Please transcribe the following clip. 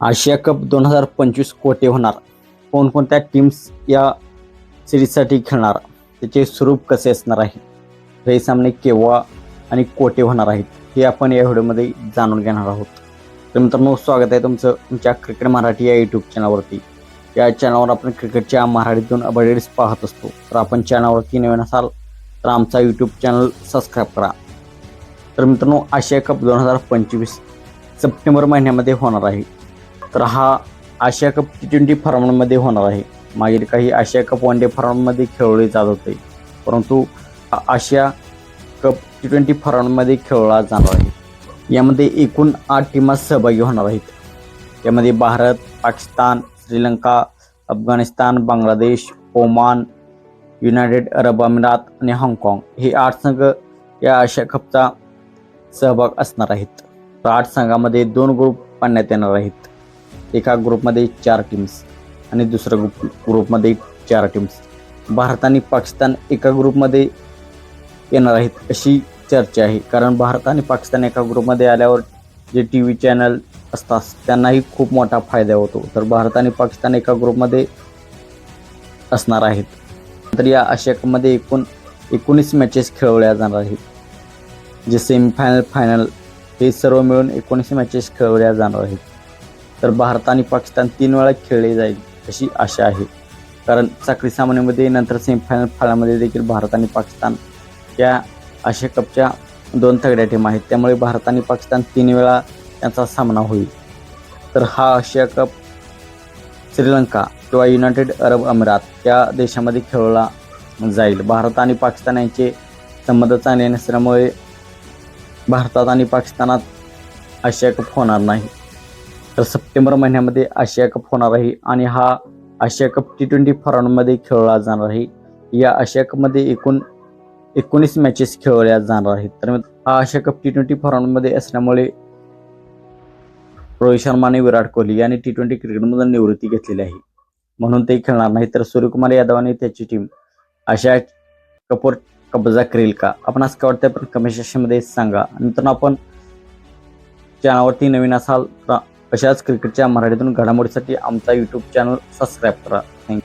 आशिया cup दोन हजार पंचवीस कोटे होणार. कोणकोणत्या टीम्स या सिरीजसाठी खेळणार? त्याचे स्वरूप कसे असणार आहे? हे सामने केव्हा आणि कोटे होणार आहेत? हे आपण या व्हिडिओमध्ये जाणून घेणार आहोत. तर मित्रांनो स्वागत आहे तुमचं तुमच्या क्रिकेट मराठी या यूट्यूब चॅनलवरती या चॅनलवर आपण क्रिकेटच्या मराठीतून अपडेट्स पाहत असतो. तर आपण चॅनलवरती नवीन असाल तर आमचा यूट्यूब चॅनल सबस्क्राईब करा. तर मित्रांनो आशिया कप दोन हजार पंचवीस सप्टेंबर महिन्यामध्ये होणार आहे. तर हा आशिया कप टी ट्वेंटी फॉर्मॅटमध्ये होणार आहे. मागील काही आशिया कप वन डे फॉर्मॅटमध्ये खेळवले जात होते. परंतु आशिया कप टी ट्वेंटी फॉर्मॅटमध्ये खेळला जाणार आहे. यामध्ये एकूण आठ टीमा सहभागी होणार आहेत. यामध्ये Bharat Pakistan Sri Lanka Afghanistan Bangladesh Oman United Arab Emirates आणि हाँगकाँग हे आठ संघ या आशिया कपचा सहभाग असणार आहेत. तर आठ संघामध्ये दोन ग्रुप पाडण्यात येणार आहेत. एका ग्रुपमध्ये चार टीम्स आणि दुसऱ्या ग्रुप ग्रुपमध्ये चार टीम्स. भारत आणि पाकिस्तान एका ग्रुपमध्ये येणार आहेत अशी चर्चा आहे. कारण भारत आणि पाकिस्तान एका ग्रुपमध्ये आल्यावर जे टी व्ही चॅनल असतात त्यांनाही खूप मोठा फायदा होतो. तर भारत आणि पाकिस्तान एका ग्रुपमध्ये असणार आहेत. तर या आशिया कपमध्ये एकूण एकोणीस मॅचेस खेळवल्या जाणार आहेत. जे सेमीफायनल फायनल हे सर्व मिळून एकोणीस मॅचेस खेळवल्या जाणार आहेत. तर भारत आणि पाकिस्तान तीन वेळा खेळले जाईल अशी आशा आहे. कारण साखळी सामन्यामध्ये नंतर सेमीफायनल फायनलमध्ये देखील भारत आणि पाकिस्तान या आशिया कपच्या दोन तगड्या टीम आहेत. त्यामुळे भारत आणि पाकिस्तान तीन वेळा त्यांचा सामना होईल. तर हा आशिया कप श्रीलंका किंवा युनायटेड अरब अमिरात या देशामध्ये खेळला जाईल. भारत आणि पाकिस्तान यांचे संबंध चांगले नसल्यामुळे भारतात आणि पाकिस्तानात आशिया कप होणार नाही. तर सप्टेंबर महिन्यामध्ये आशिया कप होणार आहे आणि हा आशिया कप टी ट्वेंटी फॉरमध्ये खेळला जाणार आहे. या आशिया कपमध्ये एकूण एकोणीस मॅचेस खेळल्या जाणार आहेत. तर हा आशिया कप टी ट्वेंटी फॉरमध्ये असल्यामुळे रोहित शर्मा आणि विराट कोहली यांनी टी ट्वेंटी क्रिकेटमधून निवृत्ती घेतलेली आहे. म्हणून ते खेळणार नाही तर सूर्यकुमार यादव आणि त्याची टीम अशा कपूर कब्जा करेल का? आपण असं काय वाटतं पण कमेंट सेक्शनमध्ये सांगा. नंतर आपण चॅनलवरती नवीन असाल तर अशाच क्रिकेटच्या मराठीतून घडामोडीसाठी आमचा यूट्यूब चॅनल सबस्क्राईब करा. Thank you